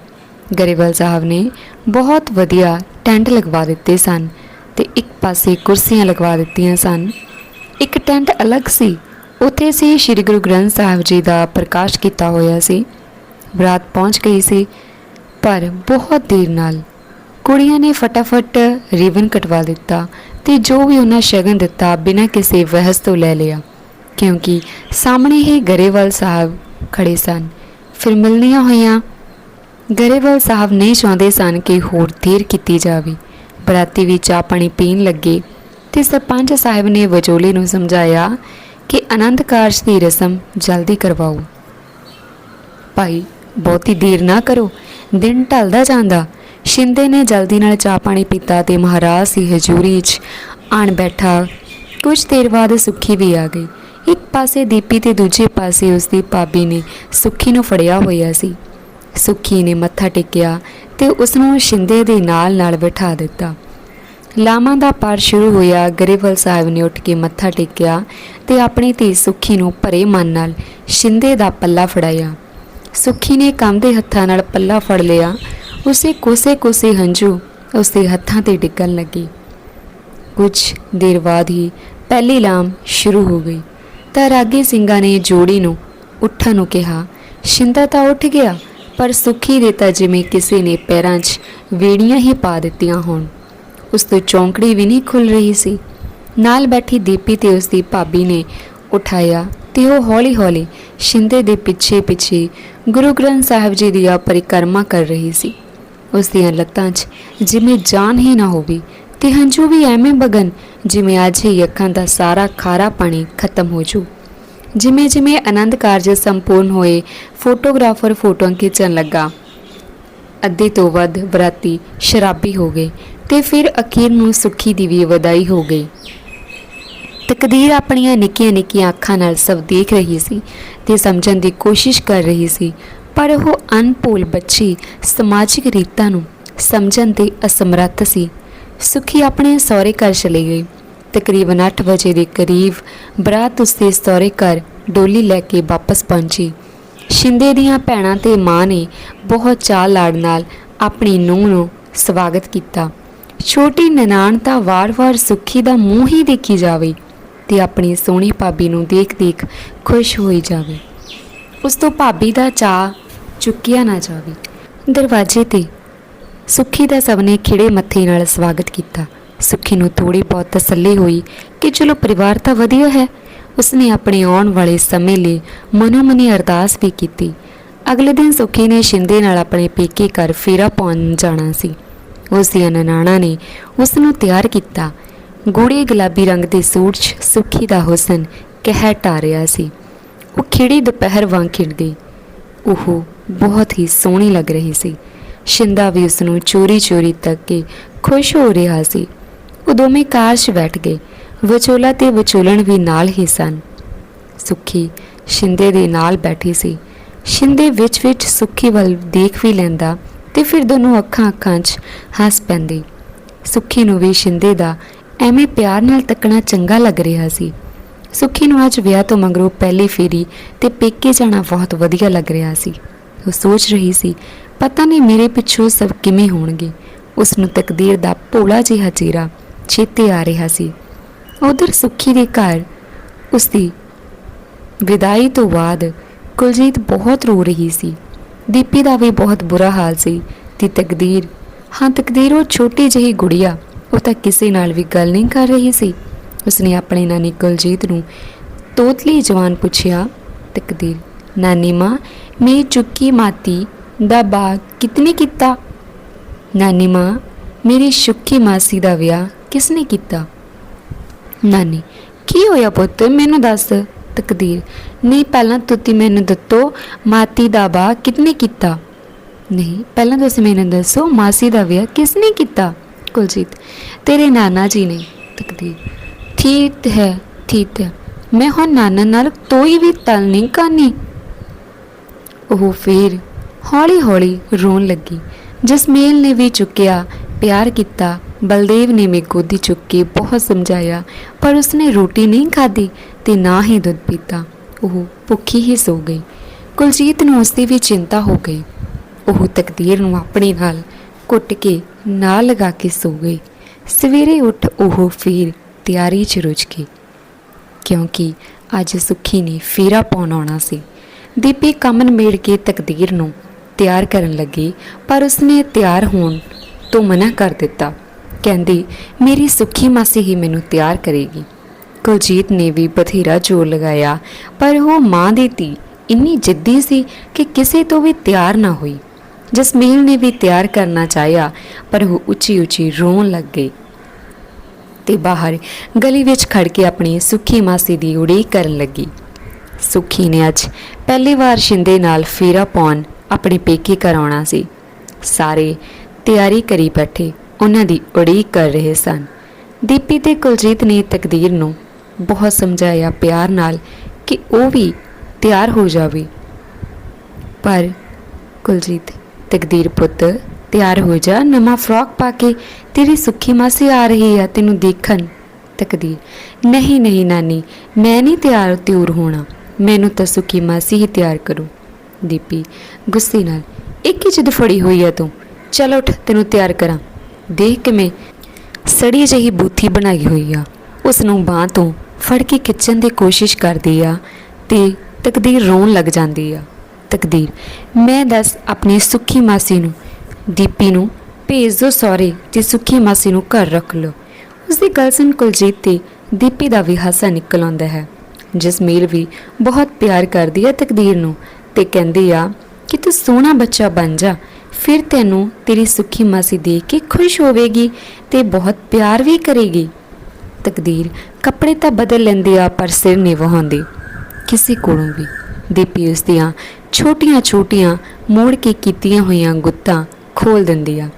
ਗਰੇਵਾਲ ਸਾਹਿਬ ਨੇ ਬਹੁਤ ਵਧੀਆ ਟੈਂਟ ਲਗਵਾ ਦਿੱਤੇ ਸਨ ਤੇ ਇੱਕ ਪਾਸੇ ਕੁਰਸੀਆਂ ਲਗਵਾ ਦਿੱਤੀਆਂ ਸਨ। ਇੱਕ ਟੈਂਟ ਅਲੱਗ ਸੀ ਉੱਥੇ ਸੀ, ਸ੍ਰੀ ਗੁਰੂ ਗ੍ਰੰਥ ਸਾਹਿਬ ਜੀ ਦਾ ਪ੍ਰਕਾਸ਼ ਕੀਤਾ ਹੋਇਆ ਸੀ। ਬਰਾਤ ਪਹੁੰਚ ਗਈ ਸੀ, ਪਰ ਬਹੁਤ ਦੇਰ ਨਾਲ ਕੁੜੀਆਂ ਨੇ ਫਟਾਫਟ ਰਿਬਨ ਕਟਵਾ ਦਿੱਤਾ ਤੇ ਜੋ ਵੀ ਉਹਨਾਂ ਸ਼ਗਨ ਦਿੱਤਾ ਬਿਨਾਂ ਕਿਸੇ ਬਹਿਸ ਤੋਂ ਲੈ ਲਿਆ। ਕਿਉਂਕਿ ਸਾਹਮਣੇ ਹੀ ਗਰੇਵਾਲ ਸਾਹਿਬ ਖੜੇ ਸਨ। ਫਿਰ ਮਿਲਣੀਆਂ ਹੋਈਆਂ। ਗਰੇਵਾਲ ਸਾਹਿਬ ਨਹੀਂ ਚਾਹੁੰਦੇ ਸਨ ਕਿ ਹੋਰ ਦੇਰ ਕੀਤੀ ਜਾਵੇ। ਬਰਾਤੀ ਵੀ ਚਾਹ ਪਾਣੀ ਪੀਣ ਲੱਗੇ ਤੇ ਸਰਪੰਚ ਸਾਹਿਬ ਨੇ ਵਜੋਲੇ ਨੂੰ ਸਮਝਾਇਆ ਕਿ ਆਨੰਦ ਕਾਰਜ ਦੀ ਰਸਮ ਜਲਦੀ ਕਰਵਾਓ। ਭਾਈ, ਬਹੁਤੀ ਦੇਰ ਨਾ ਕਰੋ। ਦਿਨ ਢਲਦਾ ਜਾਂਦਾ। ਸ਼ਿੰਦੇ ਨੇ ਜਲਦੀ ਨਾਲ ਚਾਹ ਪਾਣੀ ਪੀਤਾ ਤੇ ਮਹਾਰਾਜ ਦੀ ਹਜ਼ੂਰੀ 'ਚ ਆਣ ਬੈਠਾ। ਕੁਝ ਦੇਰ ਬਾਅਦ ਸੁੱਖੀ ਵੀ ਆ ਗਈ। ਇੱਕ ਪਾਸੇ ਦੀਪੀ ਤੇ ਦੂਜੇ ਪਾਸੇ ਉਸਦੀ ਭਾਬੀ ਨੇ ਸੁੱਖੀ ਨੂੰ ਫੜਿਆ ਹੋਇਆ ਸੀ। ਸੁੱਖੀ ਨੇ ਮੱਥਾ ਟੇਕਿਆ ਤੇ ਉਸ ਨੂੰ ਸ਼ਿੰਦੇ ਦੇ ਨਾਲ ਨਾਲ ਬਿਠਾ ਦਿੱਤਾ। ਲਾਮਾਂ ਦਾ ਪਾਰ ਸ਼ੁਰੂ ਹੋਇਆ। ਗਰੇਵਾਲ ਸਾਹਿਬ ਨੇ ਉੱਠ ਕੇ ਮੱਥਾ ਟੇਕਿਆ ਤੇ ਆਪਣੀ ਧੀ ਸੁੱਖੀ ਨੂੰ ਭਰੇ ਮਨ ਨਾਲ ਸ਼ਿੰਦੇ ਦਾ ਪੱਲਾ ਫੜਾਇਆ। ਸੁੱਖੀ ਨੇ ਕੰਮਦੇ ਹੱਥਾਂ ਨਾਲ ਪੱਲਾ ਫੜ ਲਿਆ। ਉਸੇ ਕੋਸੇ ਕੋਸੇ ਹੰਝੂ ਉਸਦੇ ਹੱਥਾਂ ਤੇ ਡਿੱਗਣ ਲੱਗੇ। ਕੁਝ ਦੇਰ ਬਾਅਦ ਹੀ ਪਹਿਲੀ ਲਾਮ ਸ਼ੁਰੂ ਹੋ ਗਈ। ਤਾਂ ਰਾਗੀ ਸਿੰਘਾਂ ਨੇ ਜੋੜੀ ਨੂੰ, ਉੱਠਣ ਨੂੰ ਕਿਹਾ, ਸ਼ਿੰਦਾ ਤਾਂ ਉੱਠ ਗਿਆ, ਪਰ ਸੁੱਖੀ ਦੇ ਤਾਂ ਜਿਵੇਂ ਕਿਸੇ ਨੇ ਪੈਰਾਂ 'ਚ ਵੇੜੀਆਂ ਹੀ ਪਾ ਦਿੱਤੀਆਂ ਹੋਣ। ਉਸ ਤੋਂ ਚੌਂਕੜੀ ਵੀ ਨਹੀਂ ਖੁੱਲ ਰਹੀ ਸੀ। ਨਾਲ ਬੈਠੀ ਦੀਪੀ ਤੇ ਉਸ ਦੀ ਭਾਬੀ ਨੇ ਉਠਾਇਆ ਤੇ ਉਹ ਹੌਲੀ-ਹੌਲੀ ਸ਼ਿੰਦੇ ਦੇ ਪਿੱਛੇ-ਪਿੱਛੇ ਗੁਰੂ ਗ੍ਰੰਥ ਸਾਹਿਬ ਜੀ ਦੀ ਪਰਿਕਰਮਾ ਕਰ ਰਹੀ ਸੀ। ਉਸ ਦੀਆਂ ਲੱਤਾਂ 'ਚ ਜਿਵੇਂ ਜਾਨ ਹੀ ਨਾ ਹੋਵੇ ਤੇ ਹੰਝੂ ਵੀ ਐਵੇਂ ਬਗਨ ਜਿਵੇਂ ਅੱਜ ਹੀ ਅੱਖਾਂ ਦਾ ਸਾਰਾ ਖਾਰਾ ਪਾਣੀ ਖਤਮ ਹੋ ਜੂ। ਜਿਵੇਂ ਜਿਵੇਂ ਆਨੰਦ ਕਾਰਜ ਸੰਪੂਰਨ ਹੋਏ, ਫੋਟੋਗ੍ਰਾਫਰ ਫੋਟੋਆਂ ਖਿੱਚਣ ਲੱਗਾ। ਅੱਧੇ ਤੋਂ ਵੱਧ ਬਰਾਤੀ ਸ਼ਰਾਬੀ ਹੋ ਗਏ ਤੇ ਫਿਰ ਅਖੀਰ ਨੂੰ ਸੁੱਖੀ ਦੀ ਵੀ ਵਧਾਈ ਹੋ ਗਈ। ਤਕਦੀਰ ਆਪਣੀਆਂ ਨਿੱਕੀਆਂ ਨਿੱਕੀਆਂ ਅੱਖਾਂ ਨਾਲ ਸਭ ਦੇਖ ਰਹੀ ਸੀ ਤੇ ਸਮਝਣ ਦੀ ਕੋਸ਼ਿਸ਼ ਕਰ ਰਹੀ ਸੀ, ਪਰ ਉਹ ਅਨਪੋਲ ਬੱਚੀ ਸਮਾਜਿਕ ਰੀਤਾਂ ਨੂੰ ਸਮਝਣ ਦੇ ਅਸਮਰੱਥ ਸੀ। ਸੁਖੀ ਆਪਣੇ ਸਹੁਰੇ ਘਰ ਚਲੀ ਗਈ। ਤਕਰੀਬਨ 8 ਵਜੇ ਦੇ ਕਰੀਬ ਬਰਾਤ ਉਸਦੇ ਸਹੁਰੇ ਘਰ ਡੋਲੀ ਲੈ ਕੇ ਵਾਪਸ ਪਹੁੰਚੀ। ਸ਼ਿੰਦੇ ਦੀਆਂ ਭੈਣਾਂ ਤੇ ਮਾਂ ਨੇ ਬਹੁਤ ਚਾਅ ਲਾੜ ਨਾਲ ਆਪਣੀ ਨੂੰਹ ਨੂੰ ਸਵਾਗਤ ਕੀਤਾ। ਛੋਟੀ ਨਨਾਣ ਤਾਂ ਵਾਰ-ਵਾਰ ਸੁੱਖੀ ਦਾ ਮੂੰਹ ਹੀ ਦੇਖੀ ਜਾਵੇ ਤੇ ਆਪਣੀ ਸੋਹਣੀ ਭਾਬੀ ਨੂੰ ਦੇਖ-ਦੇਖ ਖੁਸ਼ ਹੋਈ ਜਾਵੇ। ਉਸ ਤੋਂ ਭਾਬੀ ਦਾ ਚਾਅ ਚੁੱਕਿਆ ਨਾ ਜਾਵੇ। ਦਰਵਾਜ਼ੇ ਤੇ ਸੁੱਖੀ ਦਾ ਸਭ ਨੇ ਖਿੜੇ ਮੱਥੇ ਨਾਲ ਸਵਾਗਤ ਕੀਤਾ। ਸੁੱਖੀ ਨੂੰ ਥੋੜੀ ਬਹੁਤ ਤਸੱਲੀ ਹੋਈ ਕਿ ਚਲੋ ਪਰਿਵਾਰ ਤਾਂ ਵਧੀਆ ਹੈ। ਉਸਨੇ ਆਪਣੇ ਆਉਣ ਵਾਲੇ ਸਮੇਂ ਲਈ ਮਨੋਮਨੀ ਅਰਦਾਸ ਵੀ ਕੀਤੀ। ਅਗਲੇ ਦਿਨ ਸੁੱਖੀ ਨੇ ਸ਼ਿੰਦੇ ਨਾਲ ਆਪਣੇ ਪੇਕੇ ਘਰ ਫੇਰਾ ਪਾਉਣ ਜਾਣਾ ਸੀ। ਉਸ ਦੀਆਂ ਨਨਾਣਾ ਨੇ ਉਸ ਨੂੰ ਤਿਆਰ ਕੀਤਾ। ਗੂੜੇ ਗੁਲਾਬੀ ਰੰਗ ਦੇ ਸੂਟ 'ਚ ਸੁੱਖੀ ਦਾ ਹੁਸਨ ਕਹਿ ਟਾ ਰਿਹਾ ਸੀ। ਉਹ ਖਿੜੀ ਦੁਪਹਿਰ ਵਾਂਗ ਖਿੜ ਗਈ। ਉਹ ਬਹੁਤ ਹੀ ਸੋਹਣੀ ਲੱਗ ਰਹੀ ਸੀ। ਸ਼ਿੰਦਾ ਵੀ ਉਸ ਨੂੰ ਚੋਰੀ-ਚੋਰੀ ਤੱਕ ਕੇ ਖੁਸ਼ ਹੋ ਰਿਹਾ ਸੀ। ਉਹ ਦੋਵੇਂ ਕਾਰ 'ਚ ਬੈਠ ਗਏ। ਵਿਚੋਲਾ ਤੇ ਵਿਚੋਲਣ ਵੀ ਨਾਲ ਹੀ ਸਨ। ਸੁੱਖੀ ਸ਼ਿੰਦੇ ਦੇ ਨਾਲ ਬੈਠੀ ਸੀ। ਸ਼ਿੰਦੇ ਵਿੱਚ-ਵਿੱਚ ਸੁੱਖੀ ਵੱਲ ਦੇਖ ਵੀ ਲੈਂਦਾ ਤੇ ਫਿਰ ਦੋਨੋਂ ਅੱਖਾਂ-ਅੱਖਾਂ 'ਚ ਹੱਸ ਪੈਂਦੇ। ਸੁੱਖੀ ਨੂੰ ਵੀ ਸ਼ਿੰਦੇ ਦਾ ਐਵੇਂ ਪਿਆਰ ਨਾਲ ਤੱਕਣਾ ਚੰਗਾ ਲੱਗ ਰਿਹਾ ਸੀ। ਸੁੱਖੀ ਨੂੰ ਅੱਜ ਵਿਆਹ ਤੋਂ ਮਗਰੋਂ ਪਹਿਲੀ ਫੇਰੀ ਤੇ ਪੇਕੇ ਜਾਣਾ ਬਹੁਤ ਵਧੀਆ ਲੱਗ ਰਿਹਾ ਸੀ। ਉਹ ਸੋਚ ਰਹੀ ਸੀ, ਪਤਾ ਨਹੀਂ ਮੇਰੇ ਪਿੱਛੋਂ ਸਭ ਕਿਵੇਂ ਹੋਣਗੇ। ਉਸ ਨੂੰ ਤਕਦੀਰ ਦਾ ਭੋਲਾ ਜਿਹਾ ਚਿਹਰਾ ਚੇਤੇ ਆ ਰਿਹਾ ਸੀ। ਉਧਰ ਸੁੱਖੀ ਦੇ ਘਰ ਉਸ ਦੀ ਵਿਦਾਈ ਤੋਂ ਬਾਅਦ ਕੁਲਜੀਤ ਬਹੁਤ ਰੋ ਰਹੀ ਸੀ। ਦੀਪੀ ਦਾ ਵੀ ਬਹੁਤ ਬੁਰਾ ਹਾਲ ਸੀ। ਤੇ ਤਕਦੀਰ। ਹਾਂ, ਤਕਦੀਰ ਉਹ ਛੋਟੀ ਜਿਹੀ ਗੁੜੀਆ। ਉਹ ਤਾਂ ਕਿਸੇ ਨਾਲ ਵੀ ਗੱਲ ਨਹੀਂ ਕਰ ਰਹੀ ਸੀ। ਉਸਨੇ ਆਪਣੇ ਨਾਨੀ ਕੁਲਜੀਤ ਨੂੰ ਤੋਤਲੀ ਜਵਾਨ ਪੁੱਛਿਆ, ਤਕਦੀਰ, ਨਾਨੀ ਮਾਂ, ਮੇਰੀ ਚੁੱਕੀ ਮਾਤੀ ਦਾ ਬਾਗ ਕਿਤਨੇ ਕੀਤਾ? ਨਾਨੀ ਮਾਂ, ਮੇਰੀ ਸ਼ੁੱਕੀ ਮਾਸੀ ਦਾ ਵਿਆਹ ਕਿਸਨੇ ਕੀਤਾ? ਨਾਨੀ, ਕੀ ਹੋਇਆ ਪੁੱਤ? ਮੈਨੂੰ ਦੱਸ। ਤਕਦੀਰ। ਨਹੀਂ, ਪਹਿਲਾਂ ਤੁਸੀਂ ਮੈਨੂੰ ਦੱਸੋ ਮਾਤੀ ਦਾ ਬਾ ਕਿਤਨੇ ਕੀਤਾ? ਨਹੀਂ, ਪਹਿਲਾਂ ਤੁਸੀਂ ਮੈਨੂੰ ਦੱਸੋ, ਮਾਸੀ ਦਾ ਵਿਆਹ ਕਿਸਨੇ ਕੀਤਾ? ਕੁਲਜੀਤ, ਤੇਰੇ ਨਾਨਾ ਜੀ ਨੇ ਤਕਦੀਰ। ਠੀਕ ਹੈ ਠੀਕ ਹੈ। ਮੈਂ ਹੁਣ ਨਾਨਾ ਨਾਲ ਕੋਈ ਵੀ ਤਲ ਨਹੀਂ ਕਰਨੀ। ਉਹ ਫੇਰ ਹੌਲੀ ਹੌਲੀ ਰੋਣ ਲੱਗੀ। ਜਸਮੇਲ ਨੇ ਵੀ ਚੁੱਕਿਆ, ਪਿਆਰ ਕੀਤਾ। ਬਲਦੇਵ ਨੇ ਵੀ ਗੋਦੀ ਚੁੱਕ ਕੇ ਬਹੁਤ ਸਮਝਾਇਆ, ਪਰ ਉਸਨੇ ਰੋਟੀ ਨਹੀਂ ਖਾਧੀ ਤੇ ਨਾ ਹੀ ਦੁੱਧ ਪੀਤਾ। ਉਹ ਭੁੱਖੀ ਹੀ ਸੋ ਗਈ। ਕੁਲਜੀਤ ਨੂੰ ਉਸ ਦੀ ਵੀ ਚਿੰਤਾ ਹੋ ਗਈ। ਉਹ ਤਕਦੀਰ ਨੂੰ ਆਪਣੇ ਨਾਲ ਕੁੱਟ ਕੇ ਨਾ ਲਗਾ ਕੇ ਸੋ ਗਈ। ਸਵੇਰੇ ਉੱਠ ਉਹ ਫੇਰ ਤਿਆਰੀ 'ਚ ਰੁੱਝ ਗਈ, ਕਿਉਂਕਿ ਅੱਜ ਸੁੱਖੀ ਨੇ ਫੇਰਾ ਪਾਉਣ ਆਉਣਾ ਸੀ। ਦੀਪੀ ਕਮਨ ਮੇੜ ਕੇ ਤਕਦੀਰ ਨੂੰ ਤਿਆਰ ਕਰਨ ਲੱਗੀ, ਪਰ ਉਸਨੇ ਤਿਆਰ ਹੋਣ ਤੋਂ ਮਨਾ ਕਰ ਦਿੱਤਾ। ਕਹਿੰਦੀ, ਮੇਰੀ ਸੁੱਖੀ ਮਾਸੀ ਹੀ ਮੈਨੂੰ ਤਿਆਰ ਕਰੇਗੀ। ਕੁਲਜੀਤ ਨੇ ਵੀ ਬਥੇਰਾ ਜ਼ੋਰ ਲਗਾਇਆ, ਪਰ ਉਹ ਮਾਂ ਦੀ ਧੀ ਇੰਨੀ ਜਿੱਦੀ ਸੀ ਕਿ ਕਿਸੇ ਤੋਂ ਵੀ ਤਿਆਰ ਨਾ ਹੋਈ। ਜਸਮੀਲ ਨੇ ਵੀ ਤਿਆਰ ਕਰਨਾ ਚਾਹਿਆ, ਪਰ ਉਹ ਉੱਚੀ ਉੱਚੀ ਰੋਣ ਲੱਗ ਗਈ ਤੇ ਬਾਹਰ ਗਲੀ ਵਿੱਚ ਖੜ ਕੇ ਆਪਣੀ ਸੁੱਖੀ ਮਾਸੀ ਦੀ ਉਡੀਕ ਕਰਨ ਲੱਗੀ। ਸੁੱਖੀ ਨੇ ਅੱਜ ਪਹਿਲੀ ਵਾਰ ਸ਼ਿੰਦੇ ਨਾਲ ਫੇਰਾ ਪਾਉਣ ਆਪਣੇ ਪੇਕੇ ਘਰ ਆਉਣਾ ਸੀ। ਸਾਰੇ ਤਿਆਰੀ ਕਰੀ ਬੈਠੇ। ਉਹਨਾਂ ਦੀ ਉਡੀਕ ਕਰ ਰਹੇ ਸਨ। ਦੀਪੀ ਤੇ ਕੁਲਜੀਤ ਨੇ ਤਕਦੀਰ ਨੂੰ ਬਹੁਤ ਸਮਝਾਇਆ, ਪਿਆਰ ਨਾਲ ਕਿ ਉਹ ਵੀ ਤਿਆਰ ਹੋ ਜਾਵੇ। ਪਰ ਕੁਲਜੀਤ ਤਕਦੀਰ ਪੁੱਤ, ਤਿਆਰ ਹੋ ਜਾ, ਨਵਾਂ ਫਰੋਕ ਪਾ ਕੇ ਤੇਰੀ ਸੁੱਖੀ ਮਾਸੀ ਆ ਰਹੀ ਆ, ਤੈਨੂੰ ਦੇਖਣ। ਤਕਦੀਰ, ਨਹੀਂ ਨਹੀਂ ਨਾਨੀ, ਮੈਂ ਨਹੀਂ ਤਿਆਰ, ਤਿਉਰ ਹੋਣਾ। ਮੈਨੂੰ ਤਾਂ ਸੁੱਖੀ ਮਾਸੀ ਹੀ ਤਿਆਰ ਕਰੂ। ਦੀਪੀ ਗੁੱਸੇ ਨਾਲ, ਇੱਕ ਹੀ ਜਿੱਦ ਫੜੀ ਹੋਈ ਆ ਤੂੰ। ਚਲ ਉੱਠ, ਤੈਨੂੰ ਤਿਆਰ ਕਰਾਂ। ਦੇਖ ਕਿਵੇਂ ਸੜੀ ਜਿਹੀ ਬੂਥੀ ਬਣਾਈ ਹੋਈ ਆ। ਉਸ ਨੂੰ ਬਾਹ ਤੋਂ ਫੜ ਕੇ ਖਿੱਚਣ ਦੀ ਕੋਸ਼ਿਸ਼ ਕਰਦੀ ਆ ਤੇ ਤਕਦੀਰ ਰੋਣ ਲੱਗ ਜਾਂਦੀ ਆ। ਤਕਦੀਰ, ਮੈਂ ਦੱਸ ਆਪਣੀ ਸੁੱਖੀ ਮਾਸੀ ਨੂੰ, ਦੀਪੀ ਨੂੰ, ਭੇਜ ਦੋ ਸੌਰੇ ਤੇ ਸੁੱਖੀ ਮਾਸੀ ਨੂੰ ਘਰ ਰੱਖ ਲਓ। ਉਸਦੀ ਗੱਲ ਸੁਣ ਕੁਲਜੀਤ ਤੇ ਦੀਪੀ ਦਾ ਵੀ ਹਾਸਾ ਨਿਕਲ ਆਉਂਦਾ ਹੈ। ਜਸਮੀਲ ਵੀ ਬਹੁਤ ਪਿਆਰ ਕਰਦੀ ਹੈ ਤਕਦੀਰ ਨੂੰ ਤੇ ਕਹਿੰਦੀ ਆ ਕਿ ਤੂੰ ਸੋਹਣਾ ਬੱਚਾ ਬਣ ਜਾ ਫਿਰ ਤੈਨੂੰ ਤੇਰੀ ਸੁੱਖੀ ਮਾਸੀ ਦੇਖ ਕੇ ਖੁਸ਼ ਹੋਵੇਗੀ ਤੇ ਬਹੁਤ ਪਿਆਰ ਵੀ ਕਰੇਗੀ। ਤਕਦੀਰ, ਕੱਪੜੇ ਤਾਂ ਬਦਲ ਲੈਂਦੀ ਆ, ਪਰ ਸਿਰ ਨਹੀਂ ਵਹਾਉਂਦੀ। ਕਿਸੇ ਕੋਲੋਂ ਵੀ। ਦੀਪੀ ਉਸ ਦੀਆਂ ਛੋਟੀਆਂ-ਛੋਟੀਆਂ ਮੋੜ ਕੇ ਕੀਤੀਆਂ ਹੋਈਆਂ ਗੁੱਤਾਂ ਖੋਲ ਦਿੰਦੀ ਆ।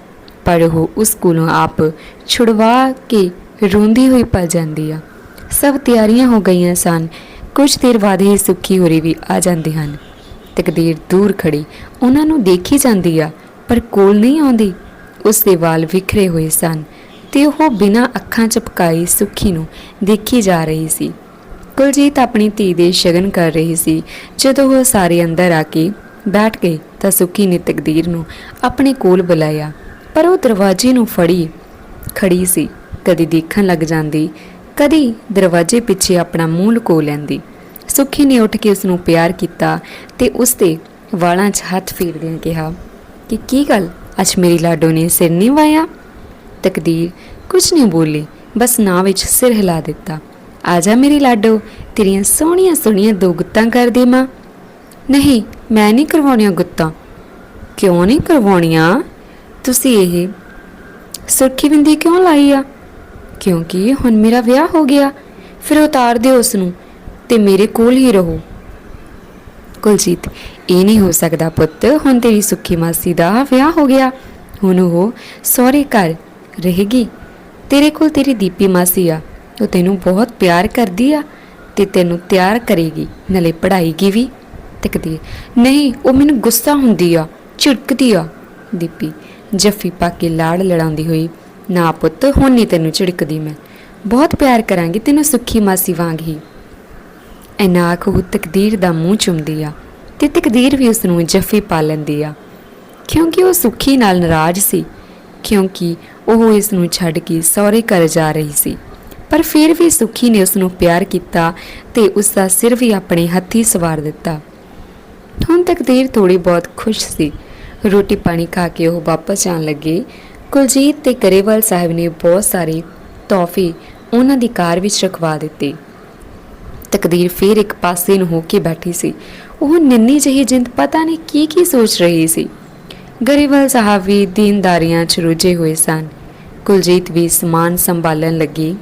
ਪਰ ਉਹ ਉਸ ਕੋਲੋਂ ਆਪ ਛੁਡਵਾ ਕੇ ਰੋਂਦੀ ਹੋਈ ਪਲ ਜਾਂਦੀ ਆ। ਸਭ ਤਿਆਰੀਆਂ ਹੋ ਗਈਆਂ ਸਨ। ਕੁਝ ਦੇਰ ਬਾਅਦ ਹੀ ਸੁੱਖੀ ਹੋਰੀ ਵੀ ਆ ਜਾਂਦੇ ਹਨ। ਤਕਦੀਰ ਦੂਰ ਖੜੀ, ਉਹਨਾਂ ਨੂੰ ਦੇਖੀ ਜਾਂਦੀ ਆ। ਪਰ ਕੋਲ ਨਹੀਂ ਆਉਂਦੀ। ਉਸ ਦੇ ਵਾਲ ਵਿਖਰੇ ਹੋਏ ਸਨ ਤੇ ਉਹ ਬਿਨਾਂ ਅੱਖਾਂ ਝਪਕਾਈ ਸੁੱਖੀ ਨੂੰ ਦੇਖੀ ਜਾ ਰਹੀ ਸੀ। ਕੁਲਜੀਤ ਆਪਣੀ ਧੀ ਦੇ ਸ਼ਗਨ ਕਰ ਰਹੀ ਸੀ। ਜਦੋਂ ਉਹ ਸਾਰੇ ਅੰਦਰ ਆ ਕੇ ਬੈਠ ਗਏ ਤਾਂ ਸੁੱਖੀ ਨੇ ਤਕਦੀਰ ਨੂੰ ਆਪਣੇ ਕੋਲ ਬੁਲਾਇਆ। ਪਰ ਉਹ ਦਰਵਾਜ਼ੇ ਨੂੰ ਫੜੀ, ਖੜੀ ਸੀ। ਕਦੀ ਦੇਖਣ ਲੱਗ ਜਾਂਦੀ, ਕਦੀ ਦਰਵਾਜ਼ੇ ਪਿੱਛੇ ਆਪਣਾ ਮੂੰਹ ਲੁਕੋ ਲੈਂਦੀ। ਸੁੱਖੀ ਨੇ ਉੱਠ ਕੇ ਉਸ ਨੂੰ ਪਿਆਰ ਕੀਤਾ ਤੇ ਉਸ ਤੇ ਵਾਲਾਂ 'ਚ ਹੱਥ ਫੇਰਦਿਆਂ ਕਿਹਾ ਕਿ ਕੀ ਗੱਲ? ਅੱਜ ਮੇਰੀ ਲਾਡੋ ਨੇ ਸਿਰ ਨਹੀਂ ਵਾਇਆ ਤਕਦੀਰ ਕੁਝ ਨਹੀਂ ਬੋਲੀ, ਬਸ ਨਾਂ ਵਿੱਚ ਸਿਰ ਹਿਲਾ ਦਿੱਤਾ। ਆ ਜਾ ਮੇਰੀ ਲਾਡੋ, ਤੇਰੀਆਂ ਸੋਹਣੀਆਂ ਸੋਹਣੀਆਂ ਦੋ ਗੁੱਤਾਂ ਕਰ ਦੇ ਮਾਂ। ਨਹੀਂ, ਮੈਂ ਨਹੀਂ ਕਰਵਾਉਣੀਆਂ ਗੁੱਤਾਂ। ਕਿਉਂ ਨਹੀਂ ਕਰਵਾਉਣੀਆਂ? ਤੁਸੀਂ ਇਹ ਸੁਰਖੀ ਬਿੰਦੀ ਕਿਉਂ ਲਾਈ ਆ? ਕਿਉਂਕਿ ਹੁਣ ਮੇਰਾ ਵਿਆਹ ਹੋ ਗਿਆ, ਫਿਰ ਉਤਾਰ ਦਿਓ ਉਸ ਨੂੰ ਤੇ ਮੇਰੇ ਕੋਲ ਹੀ ਰਹੋ। ਕੁਲਜੀਤ ਇਹ ਨਹੀਂ ਹੋ ਸਕਦਾ ਪੁੱਤ, ਹੁਣ ਤੇਰੀ ਸੁੱਖੀ ਮਾਸੀ ਦਾ ਵਿਆਹ ਹੋ ਗਿਆ। ਹੁਣ ਉਹ ਸਹੁਰੇ ਘਰ ਰਹੇਗੀ। ਤੇਰੇ ਕੋਲ ਤੇਰੀ ਦੀਪੀ ਮਾਸੀ ਆ, ਉਹ ਤੈਨੂੰ ਬਹੁਤ ਪਿਆਰ ਕਰਦੀ ਆ ਤੇ ਤੈਨੂੰ ਤਿਆਰ ਕਰੇਗੀ, ਨਾਲੇ ਪੜ੍ਹਾਏਗੀ ਵੀ। ਤਕਦੀਰ ਨਹੀਂ, ਉਹ ਮੈਨੂੰ ਗੁੱਸਾ ਹੁੰਦੀ ਆ, ਝਿੜਕਦੀ ਆ। ਦੀਪੀ, ਜੱਫੀ ਪਾ ਕੇ ਲਾੜ ਲੜਾਉਂਦੀ ਹੋਈ, ਨਾ ਪੁੱਤ, ਹੁਣ ਨਹੀਂ ਤੈਨੂੰ ਝਿੜਕਦੀ ਮੈਂ। ਬਹੁਤ ਪਿਆਰ ਕਰਾਂਗੀ ਤੈਨੂੰ ਸੁੱਖੀ ਮਾਸੀ ਵਾਂਗ ਹੀ। ਐਨਾ ਉਹ ਤਕਦੀਰ ਦਾ ਮੂੰਹ ਚੁੰਮਦੀ ਆ। ਤੇ ਤਕਦੀਰ ਵੀ ਉਸ ਨੂੰ ਜੱਫੀ ਪਾ ਲੈਂਦੀ ਆ। ਕਿਉਂਕਿ ਉਹ ਸੁੱਖੀ ਨਾਲ ਨਾਰਾਜ਼ ਸੀ, ਕਿਉਂਕਿ ਉਹ ਇਸ ਨੂੰ ਛੱਡ ਕੇ ਸਹੁਰੇ ਘਰ ਜਾ ਰਹੀ ਸੀ। ਪਰ ਫਿਰ ਵੀ ਸੁੱਖੀ ਨੇ ਉਸ ਨੂੰ ਪਿਆਰ ਕੀਤਾ ਤੇ ਉਸ ਦਾ ਸਿਰ ਵੀ ਆਪਣੇ ਹੱਥੀ ਸਵਾਰ ਦਿੱਤਾ। ਹੁਣ ਤਕਦੀਰ ਥੋੜੀ ਬਹੁਤ ਖੁਸ਼ ਸੀ। ਰੋਟੀ ਪਾਣੀ ਖਾ ਕੇ ਉਹ ਵਾਪਸ ਜਾਣ ਲੱਗੇ। ਕੁਲਜੀਤ ਤੇ ਕਰੇਵਾਲ ਸਾਹਿਬ ਨੇ ਬਹੁਤ ਸਾਰੇ ਤੋਹਫੇ ਉਹਨਾਂ ਦੀ ਕਾਰ ਵਿੱਚ ਰਖਵਾ ਦਿੱਤੇ। ਤਕਦੀਰ ਫੇਰ ਇੱਕ ਪਾਸੇ ਨੂੰ ਹੋ ਕੇ ਬੈਠੀ ਸੀ। ਉਹ ਨਿੰਨੀ ਜਿਹੀ ਜਿੰਦ ਪਤਾ ਨਹੀਂ ਕੀ ਕੀ ਸੋਚ ਰਹੀ ਸੀ। ਗਰੇਵਾਲ ਸਾਹਿਬ ਵੀ ਦੀਨਦਾਰੀਆਂ ਚ ਰੁੱਝੇ ਹੋਏ ਸਨ। ਕੁਲਜੀਤ ਵੀ ਸਮਾਨ ਸੰਭਾਲਣ ਲੱਗੀ।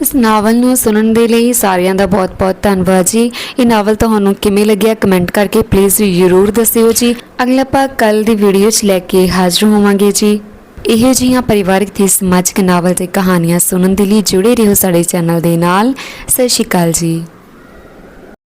ਇਸ ਨਾਵਲ ਨੂੰ ਸੁਣਨ ਦੇ ਲਈ ਸਾਰਿਆਂ ਦਾ ਬਹੁਤ-ਬਹੁਤ ਧੰਨਵਾਦ ਜੀ। ਇਹ ਨਾਵਲ ਤੁਹਾਨੂੰ ਕਿਵੇਂ ਲੱਗਿਆ ਕਮੈਂਟ ਕਰਕੇ ਪਲੀਜ਼ ਜ਼ਰੂਰ ਦੱਸਿਓ ਜੀ। ਅਗਲਾ ਆਪਾਂ ਕੱਲ ਦੀ ਵੀਡੀਓ 'ਚ ਲੈ ਕੇ ਹਾਜ਼ਰ ਹੋਵਾਂਗੇ ਜੀ। ਇਹੋ ਜਿਹੀਆਂ ਪਰਿਵਾਰਕ ਤੇ ਸਮਾਜਿਕ ਨਾਵਲ ਤੇ ਕਹਾਣੀਆਂ ਸੁਣਨ ਦੇ ਲਈ ਜੁੜੇ ਰਹੋ ਸਾਡੇ ਚੈਨਲ ਦੇ ਨਾਲ। ਸਤਿ ਸ਼੍ਰੀ ਅਕਾਲ ਜੀ।